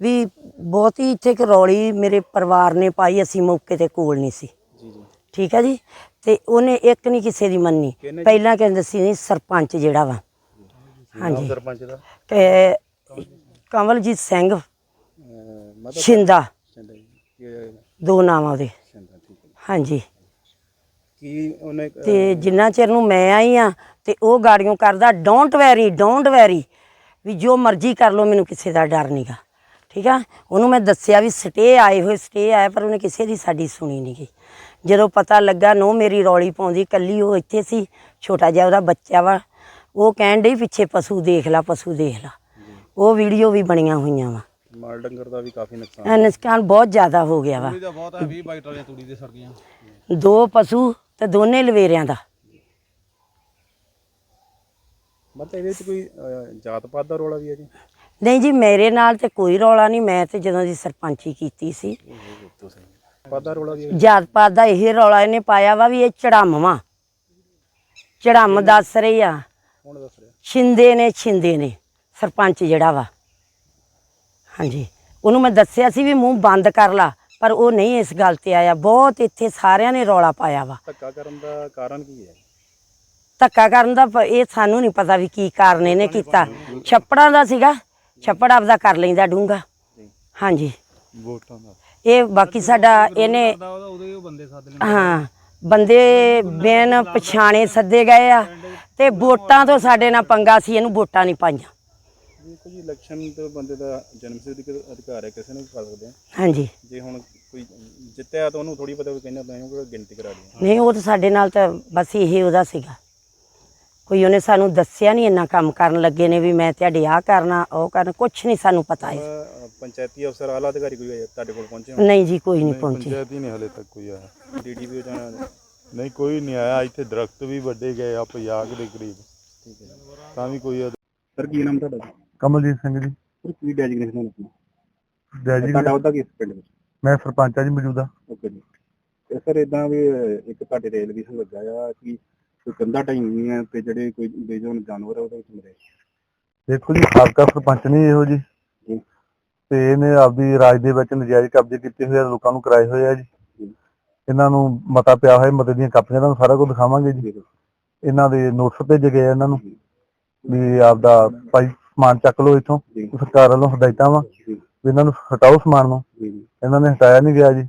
ਵੀ ਬਹੁਤੀ ਇੱਥੇ ਕਿ ਰੌਲੀ ਮੇਰੇ ਪਰਿਵਾਰ ਨੇ ਪਾਈ ਅਸੀਂ ਮੌਕੇ ਤੇ ਕੋਲ ਨਹੀਂ ਸੀ। ਜੀ ਜੀ। ਠੀਕ ਹੈ ਜੀ? ਤੇ ਉਹਨੇ ਇੱਕ ਨਹੀਂ ਕਿਸੇ ਦੀ ਮੰਨੀ। ਕਿਹਨੇ? ਜੀ? ਪਹਿਲਾਂ ਕਹਿੰਦੇ ਸੀ ਨਹੀਂ ਸਰਪੰਚ ਜਿਹੜਾ ਵਾ। ਹਾਂਜੀ। ਸਰਪੰਚ ਦਾ? ਤੇ ਕਮਲਜੀਤ ਸਿੰਘ ਮਤਲਬ ਸ਼ਿੰਦਾ। ਦੋ ਨਾਮ ਆ ਉਹਦੇ। ਸ਼ਿੰਦਾ ਠੀਕ ਹੈ ਹਾਂਜੀ। ਕੀ ਉਹਨੇ ਅਹ, ਤੇ ਜਿੰਨਾ ਚਿਰ ਨੂੰ ਮੈਂ ਆਈ ਆ ਤੇ ਉਹ ਗਾੜੀਆਂ ਕਰਦਾ ਡੋਂਟ ਵੈਰੀ ਡੋਂਟ ਵੈਰੀ ਵੀ ਜੋ ਮਰਜ਼ੀ ਕਰ ਲੋ ਮੈਨੂੰ ਕਿਸੇ ਦਾ ਡਰ ਨਹੀਂਗਾ ਠੀਕ ਆ? ਉਹਨੂੰ ਮੈਂ ਦੱਸਿਆ ਵੀ ਸਟੇ ਆਏ ਹੋਏ ਸਟੇ ਆਇਆ ਪਰ ਉਹਨੇ ਕਿਸੇ ਦੀ ਸਾਡੀ ਸੁਣੀ ਨਹੀਂ ਗਈ ਜਦੋਂ ਪਤਾ ਲੱਗਾ ਨੋ ਮੇਰੀ ਰੌਲੀ ਪਾਉਂਦੀ ਕੱਲੀ ਉਹ ਇੱਥੇ ਸੀ ਛੋਟਾ ਜਿਹਾ ਉਹਦਾ ਬੱਚਾ ਵਾ ਉਹ ਕਹਿਣ ਡਈ ਪਿੱਛੇ ਪਸ਼ੂ ਦੇਖ ਲਾ ਪਸ਼ੂ ਦੇਖ ਲਾ। ਉਹ ਵੀਡੀਓ ਵੀ ਬਣੀਆਂ ਹੋਈਆਂ ਵਾ। ਮਾਲ ਡੰਗਰ ਦਾ ਵੀ ਕਾਫੀ ਨੁਕਸਾਨ ਨੁਕਸਾਨ ਬਹੁਤ ਜ਼ਿਆਦਾ ਹੋ ਗਿਆ ਵਾ। ਤੂੜੀ ਦਾ ਬਹੁਤ ਹੈ 20 ਬਾਈ ਟਰਾਲੀਆਂ ਤੂੜੀ ਦੇ ਸੜ ਗਈਆਂ ਦੋ ਪਸ਼ੂ ਤੇ ਦੋਨੇ ਲਵੇਰਿਆਂ ਦਾ। ਮਤਲਬ ਇਹਦੇ ਵਿੱਚ ਕੋਈ ਅਹ, ਜਾਤ ਪਾਤ ਦਾ ਰੋਲਾ ਵੀ ਹੈ ਜੀ? ਨਹੀਂ ਜੀ ਮੇਰੇ ਨਾਲ ਤੇ ਕੋਈ ਰੌਲਾ ਨਹੀਂ ਮੈਂ ਤੇ ਜਦੋਂ ਦੀ ਸਰਪੰਚੀ ਕੀਤੀ ਸੀ। ਦਾ ਰੋਲਾ ਵੀ ਹੈ। ਜਾਤ ਪਾਤ ਦਾ ਇਹ ਰੌਲਾ ਇਹਨੇ ਪਾਇਆ ਵਾ ਵੀ ਇਹ ਚੜਾਮ ਵਾ। ਚੜਾਮ ਦੱਸ ਰਹੀ ਆ। ਕੌਣ ਦੱਸ ਰਿਹਾ। ਛਿੰਦੇ ਨੇ ਛਿੰਦੇ ਨੇ। ਸਰਪੰਚ ਜਿਹੜਾ ਵਾ। ਹਾਂਜੀ। ਉਹਨੂੰ ਮੈਂ ਦੱਸਿਆ ਸੀ ਵੀ ਮੂੰਹ ਬੰਦ ਕਰ ਲਾ ਪਰ ਉਹ ਨਹੀਂ ਇਸ ਗੱਲ ਤੇ ਆਇਆ। ਬਹੁਤ ਇੱਥੇ ਸਾਰਿਆਂ ਨੇ ਰੌਲਾ ਪਾਇਆ ਵਾ। ਧੱਕਾ ਕਰਨ ਦਾ ਕਾਰਨ ਕੀ ਹੈ? ਧੱਕਾ ਕਰਨ ਦਾ ਪ- ਇਹ ਸਾਨੂੰ ਨਹੀਂ ਪਤਾ ਵੀ ਕੀ ਕਾਰਨ ਇਹਨੇ ਕੀਤਾ। ਛੱਪੜਾਂ ਦਾ ਸੀਗਾ। ਛੱਪੜ ਆਪਦਾ ਕਰ ਲੈਂਦਾ ਡੂੰਗਾ ਹਾਂਜੀ। ਵੋਟਾਂ ਦਾ। ਇਹ ਬਾਕੀ ਸਾਡਾ ਇਹਨੇ ਉਹਦੇ ਉਹ ਬੰਦੇ ਸੱਦ ਹਾਂ ਬੰਦੇ ਬਿਨ ਪਛਾਣੇ ਸੱਦੇ ਗਏ ਆ ਤੇ ਵੋਟਾਂ ਤੋਂ ਸਾਡੇ ਨਾਲ ਪੰਗਾ ਸੀ ਇਹਨੂੰ ਵੋਟਾਂ ਨਹੀਂ ਪਾਈਆਂ। ਦੇਖੋ ਜੀ ਇਲੈਕਸ਼ਨ ਤੇ ਬੰਦੇ ਦਾ ਜਨਮ ਸਿੱਧ ਅਧਿਕਾਰ ਹੈ ਕਿਸੇ ਨੂੰ ਵੀ ਕਰ ਸਕਦੇ ਆ। ਹਾਂਜੀ। ਜੇ ਹੁਣ ਕੋਈ ਜਿੱਤਿਆ ਤਾਂ ਉਹਨੂੰ ਥੋੜੀ ਪਤਾ ਵੀ ਕਹਿੰਦਾ ਤਾਂ ਉਹ ਗਿਣਤੀ ਕਰਾ ਲਈ ਨਹੀਂ ਉਹ ਤਾਂ ਸਾਡੇ ਨਾਲ ਤਾਂ ਬਸ ਇਹ ਉਹਦਾ ਸੀਗਾ। ਕੋਈ ਉਹਨੇ ਸਾਨੂੰ ਦੱਸਿਆ ਨਹੀਂ ਇੰਨਾ ਕੰਮ ਕਰਨ ਲੱਗੇ ਨੇ ਵੀ ਮੈਂ ਤੁਹਾਡੇ ਆ ਕਰਨਾ ਉਹ ਕਰਨਾ ਕੁਝ ਨਹੀਂ ਸਾਨੂੰ ਪਤਾ ਹੈ। ਅਹ, ਪੰਚਾਇਤੀ ਅਫਸਰ ਆਲਾ ਅਧਿਕਾਰੀ ਕੋਈ ਆਇਆ ਤੁਹਾਡੇ ਕੋਲ ਪਹੁੰਚੇ ਹੋਣ? ਨਹੀਂ ਜੀ ਕੋਈ ਨਹੀਂ ਪਹੁੰਚੀ। ਪੰਚਾਇਤ ਹੀ ਨਹੀਂ ਹਲੇ ਤੱਕ ਕੋਈ ਆਇਆ। ਡੀਡੀਪੀ ਜਾਣਾ ਨਹੀਂ ਕੋਈ ਨਹੀਂ ਆਇਆ। ਇੱਥੇ ਦਰਖਤ ਵੀ ਵੱਡੇ ਗਏ ਆ 50 ਦੇ ਕਰੀਬ। ਠੀਕ ਹੈ ਤਾਂ ਵੀ ਕੋਈ ਸਰ ਕੀ ਨਾਮ ਤੁਹਾਡਾ ਕਮਲਜੀਤ ਸਿੰਘ ਜੀ। ਸਰ ਕੀ ਡੈਜਿਗਨੇਸ਼ਨ ਆਪਣਾ ਜੈ ਤੁਹਾਡਾ ਉਹਦਾ ਕੀ ਪਿੰਡ ਵਿੱਚ? ਮੈਂ ਸਰਪੰਚ ਆ ਜੀ ਮੌਜੂਦਾ। ਓਕੇ ਜੀ। ਤੇ ਸਰ ਇਦਾਂ ਵੀ ਅਹ, ਇੱਕ ਤੁਹਾਡੇ ਰੇਲ ਵੀ ਲੱਗਾ ਆ ਕਿ ਕੋਈ ਕੰਧਾ ਢਾਈ ਹੋਈ ਹੈ ਤੇ ਜਿਹੜੇ ਕੋਈ ਬੇਜੋਨ ਜਾਨਵਰ ਆ ਉਹਦੇ ਵਿੱਚ ਮਰੇ ਦੇਖੋ ਜੀ ਸਾਬਕਾ ਸਰਪੰਚ ਨਹੀਂ ਇਹੋ ਜੀ। ਤੇ ਇਹਨੇ ਆਪਦੀ ਰਾਜ ਦੇ ਵਿੱਚ ਨਜਾਇਜ਼ ਕਬਜ਼ੇ ਕੀਤੇ ਹੋਏ ਆ ਲੋਕਾਂ ਨੂੰ ਕਰਾਏ ਹੋਏ ਆ ਜੀ। ਇਹਨਾਂ ਨੂੰ ਮਤਾ ਪਿਆ ਹੋਇਆ ਮਤੇ ਦੀਆਂ ਕਾਪੀਆਂ ਤੁਹਾਨੂੰ ਸਾਰਾ ਕੁਝ ਦਿਖਾਵਾਂਗੇ ਜੀ। ਇਹਨਾਂ ਦੇ ਨੋਟਿਸ ਭੇਜੇ ਗਏ ਇਹਨਾਂ ਨੂੰ। ਵੀ ਆਪਦਾ ਭਾਈ ਸਮਾਨ ਚੱਕ ਲਓ ਇੱਥੋਂ। ਸਰਕਾਰ ਵੱਲੋਂ ਹਦਾਇਤਾਂ ਵਾ ਵੀ ਇਹਨਾਂ ਨੂੰ ਹਟਾਓ ਸਮਾਨ ਨੂੰ। ਇਹਨਾਂ ਨੇ ਹਟਾਇਆ ਨਹੀਂ ਗਿਆ ਜੀ।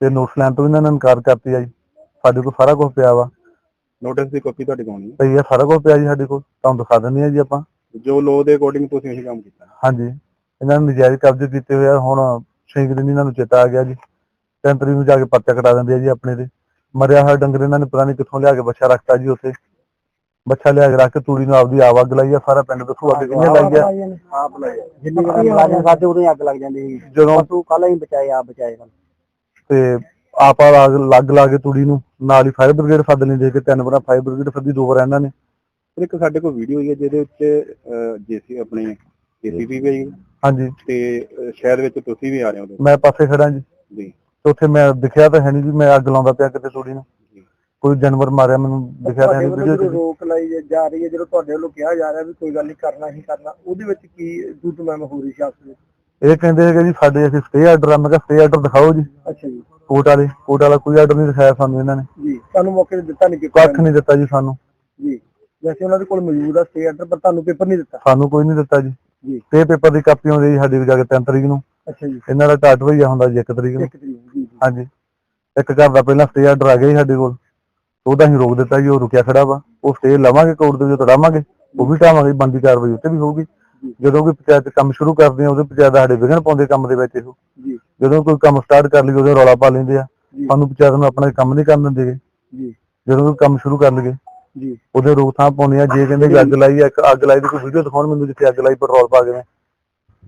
ਤੇ ਨੋਟਿਸ ਲੈਣ ਤੋਂ ਵੀ ਇਹਨਾਂ ਨੇ ਇਨਕਾਰ ਕਰਤੀ ਆ ਜੀ। ਸਾਡੇ ਕੋਲ ਸਾਰਾ ਕੁਝ ਪਿਆ ਵਾ। ਨੋਟਿਸ ਦੀ ਕਾਪੀ ਤੁਹਾਡੇ ਕੋਲ ਹੋਣੀ ਹੈ। ਪਈ ਆ ਸਾਰਾ ਕੁਝ ਪਿਆ ਜੀ ਸਾਡੇ ਕੋਲ ਤੁਹਾਨੂੰ ਦਿਖਾ ਦਿੰਦੇ ਆ ਜੀ ਆਪਾਂ। ਜੋ ਲੋ ਦੇ ਅਕੋਰਡਿੰਗ ਤੁਸੀਂ ਇਹ ਕੰਮ ਕੀਤਾ। ਹਾਂਜੀ ਇਹਨਾਂ ਨੇ ਨਜਾਇਜ਼ ਕਬਜ਼ੇ ਕੀਤੇ ਹੋਏ ਆ ਹੁਣ ਕੁ ਦਿਨ ਇਹਨਾਂ ਨੂੰ ਚੇਤਾ ਆ ਗਿਆ ਜੀ। ਤਰੀਕ ਨੂੰ ਜਾ ਕੇ ਪਰਚਾ ਕਟਾ ਦਿੰਦੇ ਆ ਜੀ ਆਪਣੇ ਤੇ। ਮਰਿਆ ਹੋਇਆ ਡੰਗਰ ਇਹਨਾਂ ਨੇ ਪਤਾ ਨਹੀਂ ਕਿੱਥੋਂ ਲਿਆ ਕੇ ਬੱਚਾ ਰੱਖਤਾ ਜੀ ਉੱਥੇ। ਬੱਚਾ ਲਿਆ ਕੇ ਰੱਖ ਕੇ ਤੂੜੀ ਨੂੰ ਆਪਦੀ ਆਵਾਗ ਲਾਈ ਆ ਸਾਰਾ ਪਿੰਡ ਦੱਸੂ ਅੱਗ ਕਿੰਨੇ ਲਾਈ ਆ। ਆਪ ਲਾਇਆ ਜਿੰਨੀ ਵਾਰ ਮੁਲਾਜ਼ਮ ਸਾਡੇ ਉਦੋਂ ਅੱਗ ਲੱਗ ਜਾਂਦੀ ਸੀ। ਜਦੋਂ ਤੂੰ ਕੱਲ ਹੀ ਬਚਾਏ ਆ ਬਚਾਏ ਤੇ ਆਪ ਲੱਗ ਲੱਗ ਲਾ ਕੇ ਤੂੜੀ ਨੂੰ ਨਾਲ ਹੀ ਫਾਇਰ ਬ੍ਰਿਗੇਡ ਸੱਦ ਲੈਂਦੇ ਕਿ ਤਿੰਨ ਵਾਰ ਫਾਇਰ ਬ੍ਰਿਗੇਡ ਸੱਦੀ ਦੋ ਵਾਰ ਇਹਨਾਂ ਨੇ। ਇੱਕ ਸਾਡੇ ਕੋਲ ਵੀਡੀਓ ਹੈ ਜਿਹਦੇ ਵਿੱਚ ਜੇਸੀ ਆਪਣੇ ਜੇਸੀਬੀ ਵੀ ਹੈ। ਹਾਂਜੀ। ਤੇ ਸ਼ਹਿਰ ਵਿੱਚ ਤੁਸੀਂ ਵੀ ਆ ਰਹੇ ਹੋ ਮੈਂ ਪਾਸੇ ਖੜਾ ਜੀ। ਜੀ। ਤੇ ਉੱਥੇ ਮੈਂ ਦਿਖਿਆ ਤਾਂ ਹੈ ਨਹੀਂ ਜੀ ਮੈਂ ਅੱਗ ਲਾਉਂਦਾ ਪਿਆ ਕਿਤੇ ਤੂੜੀ ਨੂੰ। ਕੋਈ ਜਾਨਵਰ ਮਾਰਿਆ ਮੈਨੂੰ ਦਿਖਿਆ ਤਾਂ ਹੈ ਨਹੀਂ ਵੀਡੀਓ ਰੋਕ ਲਾਈ ਜਾ ਰਹੀ ਹੈ ਜਦੋਂ ਤੁਹਾਡੇ ਵੱਲੋਂ ਕਿਹਾ ਜਾ ਰਿਹਾ ਵੀ ਕੋਈ ਗੱਲ ਨਹੀਂ ਕਰਨਾ ਹੀ ਕਰਨਾ ਉਹਦੇ ਵਿੱਚ ਕੀ ਦੁੱਧ ਮੈਂ ਹੋ ਰਹੀ ਸ਼ਾਸਤਰ ਇਹ ਕਹਿੰਦੇ ਹੈਗੇ ਜੀ ਸਾਡੇ ਅਸੀਂ ਸਟੇ ਆਰਡਰ ਆ। ਮੈਂ ਕਿਹਾ ਸਟੇ ਆਰਡਰ ਦਿਖਾਓ ਜੀ। ਅੱਛਾ ਜੀ। ਕੋਰਟ ਵਾਲੇ ਕੋਰਟ ਵਾਲਾ ਕੋਈ ਆਰਡਰ ਨਹੀਂ ਦਿਖਾਇਆ ਸਾਨੂੰ ਇਹਨਾਂ ਨੇ। ਜੀ ਤੁਹਾਨੂੰ ਮੌਕੇ ਤੇ ਦਿੱਤਾ ਨਹੀਂ ਕੱਖ ਨਹੀਂ ਦਿੱਤਾ ਜੀ ਸਾਨੂੰ। ਜੀ। ਵੈਸੇ ਉਹਨਾਂ ਦੇ ਕੋਲ ਮੌਜੂਦ ਆ ਸਟੇ ਆਰਡਰ ਪਰ ਤੁਹਾਨੂੰ ਪੇਪਰ ਨਹੀਂ ਦਿੱਤਾ। ਸਾਨੂੰ ਕੋਈ ਨਹੀਂ ਦਿੱਤਾ ਜੀ। ਜੀ। ਤੇ ਪੇਪਰ ਦੀ ਕਾਪੀ ਆਉਂਦੀ ਜੀ ਸਾਡੇ ਜਾ ਕੇ 3 ਤਰੀਕ ਨੂੰ। ਅੱਛਾ ਜੀ। ਇਹਨਾਂ ਦਾ ਟਾਟ ਭਈਆ ਹੁੰਦਾ ਜੀ 1 ਤਰੀਕ ਨੂੰ। ਇੱਕ ਤਰੀਕ ਜੀ ਹਾਂਜੀ। ਇੱਕ ਘਰ ਦਾ ਪਹਿਲਾਂ ਸਟੇ ਆਰਡਰ ਆ ਗਿਆ ਜੀ ਸਾਡੇ ਕੋਲ। ਉਹਦਾ ਅਸੀਂ ਰੋਕ ਦਿੱਤਾ ਜੀ ਉਹ ਰੁਕਿਆ ਖੜਾ ਵਾ। ਉਹ ਸਟੇ ਲਵਾਂਗੇ ਕੋਰਟ ਦੇ ਵਿੱਚ ਤੜਾਵਾਂਗੇ। ਉਹ ਵੀ ਢਾਵਾਂਗੇ ਬੰਦੀ ਕਾਰਵਾਈ ਉੱਤੇ ਵੀ ਹੋਊਗੀ। ਜਦੋਂ ਕੋਈ ਪੰਚਾਇਤ ਕੰਮ ਸ਼ੁਰੂ ਕਰਦੇ ਆ ਉਹਦੇ ਪੰਚਾਇਤ ਸਾਡੇ ਵਿਘਨ ਪਾਉਂਦੇ ਕੰਮ ਦੇ ਵਿੱਚ ਇਹੋ। ਜੀ। ਜਦੋਂ ਕੋਈ ਕੰਮ ਸਟਾਰਟ ਕਰ ਲਈ ਉਹਦੇ ਰੌਲਾ ਪਾ ਲੈਂਦੇ ਆ। ਜੀ। ਸਾਨੂੰ ਪੰਚਾਇਤ ਨੂੰ ਆਪਣਾ ਕੰਮ ਨਹੀਂ ਕਰਨ ਦਿੰਦੇ। ਜੀ। ਜਦੋਂ ਕੋਈ ਕੰਮ ਸ਼ੁਰੂ ਕਰ ਲਗੇ ਜੀ। ਉਹਦੇ ਰੋਕਥਾਮ ਪਾਉਣੀ ਆ। ਜੇ ਕਹਿੰਦੇ ਅੱਗ ਲਾਈ ਆ ਇੱਕ ਅੱਗ ਲਾਈ ਦੀ ਕੋਈ ਵੀਡੀਓ ਦਿਖਾਉਣ ਮੈਨੂੰ ਜਿੱਥੇ ਅੱਗ ਲਾਈ ਪੈਟਰੋਲ ਪਾ ਕੇ ਮੈਂ।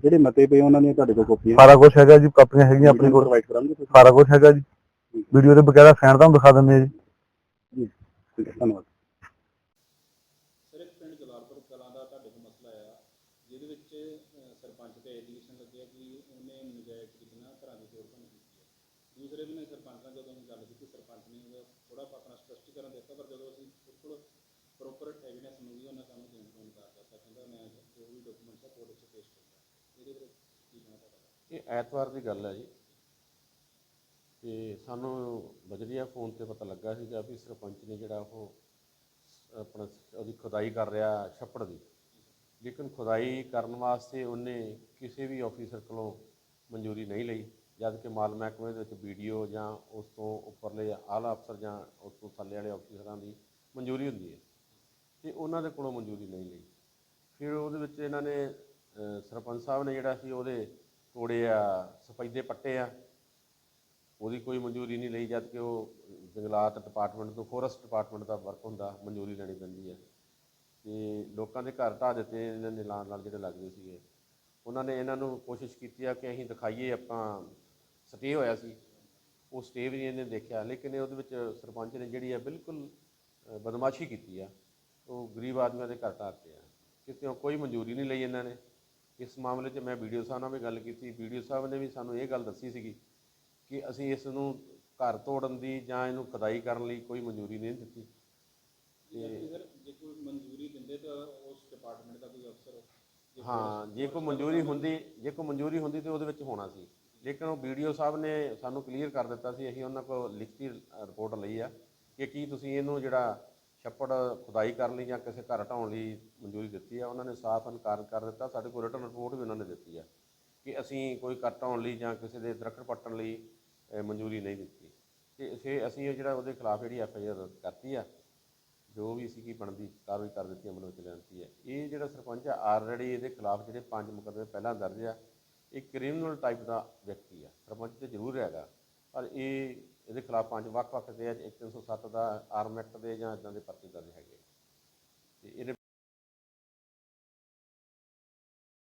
ਜਿਹੜੇ ਮਤੇ ਪਏ ਉਹਨਾਂ ਦੀਆਂ ਤੁਹਾਡੇ ਕੋਲ ਕਾਪੀਆਂ? ਸਾਰਾ ਕੁਝ ਹੈਗਾ ਜੀ ਕਾਪੀਆਂ ਹੈਗੀਆਂ ਆਪਣੇ ਕੋਲ। ਪ੍ਰੋਵਾਈਡ ਕਰਾਂਗੇ ਸਾਰਾ ਕੁਝ ਹੈਗਾ ਜੀ। ਵੀਡੀਓ ਦੇ ਬਕਾਇਦਾ ਫੈਨ ਤੁਹਾਨੂੰ ਦਿਖਾ ਦਿੰਦੇ ਆ ਜੀ। ਹੈ ਧੰਨਵਾਦ ਸਰ ਇੱਕ ਪਿੰਡ ਜਲਾਲਪੁਰ ਕਲਾਂ ਦਾ ਤੁਹਾਡੇ ਕੋਲ ਮਸਲਾ ਆਇਆ ਜਿਹਦੇ ਵਿੱਚ ਅਹ, ਸਰਪੰਚ ਤੇ ਐਲੀਗੇਸ਼ਨ ਲੱਗਿਆ ਕਿ ਉਹਨੇ ਨਜਾਇਜ਼ ਤਰੀਕੇ ਨਾਲ ਘਰਾਂ ਦੀ ਤੋੜ ਭੰਨ ਕੀਤੀ ਹੈ ਦੂਸਰੇ ਵੀ ਨੇ ਸਰਪੰਚ ਨਾਲ ਜਦੋਂ ਅਸੀਂ ਗੱਲ ਕੀਤੀ, ਸਰਪੰਚ ਨੇ ਥੋੜਾ ਆਪਣਾ ਸਪਸ਼ਟੀਕਰਨ ਦਿੱਤਾ, ਪਰ ਜਦੋਂ ਅਸੀਂ ਬਿਲਕੁਲ ਪ੍ਰੋਪਰ ਐਵੀਡੈਂਸ ਮੰਗੀ ਉਹਨਾਂ ਸਾਨੂੰ ਦੇਣ ਤੋਂ ਇਨਕਾਰ ਕਹਿੰਦਾ ਮੈਂ ਜੋ ਵੀ ਡਾਕੂਮੈਂਟਸ ਆ ਕੋਰਟ 'ਚ ਪੇਸ਼ ਕਰਦਾ ਇਹਦੇ ਬਾਰੇ ਕੀ ਕਹਿਣਾ ਤੁਹਾਡਾ? ਇਹ ਐਤਵਾਰ ਦੀ ਗੱਲ ਹੈ ਜੀ। ਤੇ ਸਾਨੂੰ ਬਜਰੀਆ ਫੋਨ ਤੇ ਪਤਾ ਲੱਗਾ ਸੀਗਾ ਵੀ ਸਰਪੰਚ ਨੇ ਜਿਹੜਾ ਉਹ ਆਪਣਾ ਉਹਦੀ ਖੁਦਾਈ ਕਰ ਰਿਹਾ ਛੱਪੜ ਦੀ। ਲੇਕਿਨ ਖੁਦਾਈ ਕਰਨ ਵਾਸਤੇ ਉਹਨੇ ਕਿਸੇ ਵੀ ਆਫੀਸਰ ਕੋਲੋਂ ਮਨਜ਼ੂਰੀ ਨਹੀਂ ਲਈ। ਜਦ ਕਿ ਮਾਲ ਮਹਿਕਮੇ ਦੇ ਵਿੱਚ ਵੀਡੀਓ ਜਾਂ ਉਸ ਤੋਂ ਉੱਪਰਲੇ ਆਲਾ ਅਫਸਰ ਜਾਂ ਉਸ ਤੋਂ ਥੱਲੇ ਵਾਲੇ ਆਫੀਸਰਾਂ ਦੀ ਮਨਜ਼ੂਰੀ ਹੁੰਦੀ ਹੈ ਤੇ ਉਹਨਾਂ ਦੇ ਕੋਲੋਂ ਮਨਜ਼ੂਰੀ ਨਹੀਂ ਲਈ। ਫਿਰ ਉਹਦੇ ਵਿੱਚ ਇਹਨਾਂ ਨੇ ਸਰਪੰਚ ਸਾਹਿਬ ਨੇ ਜਿਹੜਾ ਸੀ ਉਹਦੇ ਤੋੜੇ ਆ ਸਫੈਦੇ ਪੱਟੇ ਆ। ਉਹਦੀ ਕੋਈ ਮਨਜ਼ੂਰੀ ਨਹੀਂ ਲਈ ਜਦ ਕਿ ਉਹ ਜੰਗਲਾਤ ਡਿਪਾਰਟਮੈਂਟ ਤੋਂ ਫੋਰੈਸਟ ਡਿਪਾਰਟਮੈਂਟ ਦਾ ਵਰਕ ਹੁੰਦਾ, ਮਨਜ਼ੂਰੀ ਲੈਣੀ ਪੈਂਦੀ ਹੈ। ਤੇ ਲੋਕਾਂ ਦੇ ਘਰ ਢਾਹ ਦਿੱਤੇ ਇਹਨਾਂ ਦੇ ਨਾਲ ਨਾਲ ਜਿਹੜੇ ਲੱਗਦੇ ਸੀਗੇ। ਉਹਨਾਂ ਨੇ ਇਹਨਾਂ ਨੂੰ ਕੋਸ਼ਿਸ਼ ਕੀਤੀ ਆ ਕਿ ਅਸੀਂ ਦਿਖਾਈਏ ਆਪਾਂ ਸਟੇ ਹੋਇਆ ਸੀ ਉਹ ਸਟੇ ਵੀ ਇਹਨੇ ਦੇਖਿਆ ਲੇਕਿਨ ਉਹਦੇ ਵਿੱਚ ਸਰਪੰਚ ਨੇ ਜਿਹੜੀ ਆ ਬਿਲਕੁਲ ਬਦਮਾਸ਼ੀ ਕੀਤੀ ਆ। ਉਹ ਗਰੀਬ ਆਦਮੀਆਂ ਦੇ ਘਰ ਦਿੱਤੇ ਆ। ਕਿਤੇ ਕੋਈ ਮਨਜ਼ੂਰੀ ਨਹੀਂ ਲਈ ਇਹਨਾਂ ਨੇ। ਇਸ ਮਾਮਲੇ 'ਚ ਮੈਂ ਵੀਡੀਓ ਸਾਹਿਬ ਨਾਲ ਵੀ ਗੱਲ ਕੀਤੀ। ਵੀਡੀਓ ਸਾਹਿਬ ਨੇ ਵੀ ਸਾਨੂੰ ਇਹ ਗੱਲ ਦੱਸੀ ਸੀਗੀ ਕਿ ਅਸੀਂ ਇਸ ਨੂੰ ਘਰ ਤੋੜਨ ਦੀ ਜਾਂ ਇਹਨੂੰ ਖੁਦਾਈ ਕਰਨ ਲਈ ਕੋਈ ਮਨਜ਼ੂਰੀ ਨਹੀਂ ਦਿੱਤੀ। ਤੇ ਜੇ ਕੋਈ ਮਨਜ਼ੂਰੀ ਦਿੰਦੇ ਤਾਂ ਉਸ ਡਿਪਾਰਟਮੈਂਟ ਦਾ ਕੋਈ ਅਫਸਰ ਹਾਂ। ਜੇ ਕੋਈ ਮਨਜ਼ੂਰੀ ਹੁੰਦੀ ਜੇ ਕੋਈ ਮਨਜ਼ੂਰੀ ਹੁੰਦੀ ਤੇ ਉਹਦੇ ਵਿੱਚ ਹੋਣਾ ਸੀ। ਲੇਕਿਨ ਉਹ ਵੀਡੀਓ ਸਾਹਿਬ ਨੇ ਸਾਨੂੰ ਕਲੀਅਰ ਕਰ ਦਿੱਤਾ ਸੀ, ਅਸੀਂ ਉਹਨਾਂ ਕੋਲ ਲਿਖਤੀ ਰਿਪੋਰਟ ਲਈ ਆ ਕਿ ਕੀ ਤੁਸੀਂ ਇਹਨੂੰ ਜਿਹੜਾ ਛੱਪੜ ਖੁਦਾਈ ਕਰਨ ਲਈ ਜਾਂ ਕਿਸੇ ਘਰ ਢਾਉਣ ਲਈ ਮਨਜ਼ੂਰੀ ਦਿੱਤੀ ਆ। ਉਹਨਾਂ ਨੇ ਸਾਫ਼ ਇਨਕਾਰ ਕਰ ਦਿੱਤਾ, ਸਾਡੇ ਕੋਲ ਰਿਟਰਨ ਰਿਪੋਰਟ ਵੀ ਉਹਨਾਂ ਨੇ ਦਿੱਤੀ ਆ ਕਿ ਅਸੀਂ ਕੋਈ ਘਰ ਢਾਉਣ ਲਈ ਜਾਂ ਕਿਸੇ ਦੇ ਦਰਖਤ ਪੱਟਣ ਲਈ ਮਨਜ਼ੂਰੀ ਨਹੀਂ ਦਿੱਤੀ। ਤੇ ਫਿਰ ਅਸੀਂ ਇਹ ਜਿਹੜਾ ਉਹਦੇ ਖਿਲਾਫ ਜਿਹੜੀ ਐਫ ਆਈ ਆਰ ਕਰਤੀ ਆ, ਜੋ ਵੀ ਸੀ ਕੀ ਬਣਦੀ ਕਾਰਵਾਈ ਕਰ ਦਿੱਤੀ ਅਮਲ ਵਿੱਚ ਲਿਆਂਦੀ ਹੈ ਇਹ ਜਿਹੜਾ ਸਰਪੰਚ ਆ ਆਲਰੇਡੀ ਇਹਦੇ ਖਿਲਾਫ ਜਿਹੜੇ ਪੰਜ ਮੁਕੱਦਮੇ ਪਹਿਲਾਂ ਦਰਜ ਆ ਇਹ ਕ੍ਰਿਮੀਨਲ ਟਾਈਪ ਦਾ ਵਿਅਕਤੀ ਆ, ਸਰਪੰਚ ਤੇ ਜ਼ਰੂਰ ਹੈਗਾ। ਪਰ ਇਹ, ਇਹਦੇ ਖਿਲਾਫ ਪੰਜ ਵੱਖ-ਵੱਖ ਦੇ ਆ ਇੱਕ 307 ਦਾ ਆਰਮ ਐਕਟ ਦੇ ਜਾਂ ਇਦਾਂ ਦੇ ਪਰਚੇ ਦਰਜ ਹੈਗੇ ਤੇ ਇਹਦੇ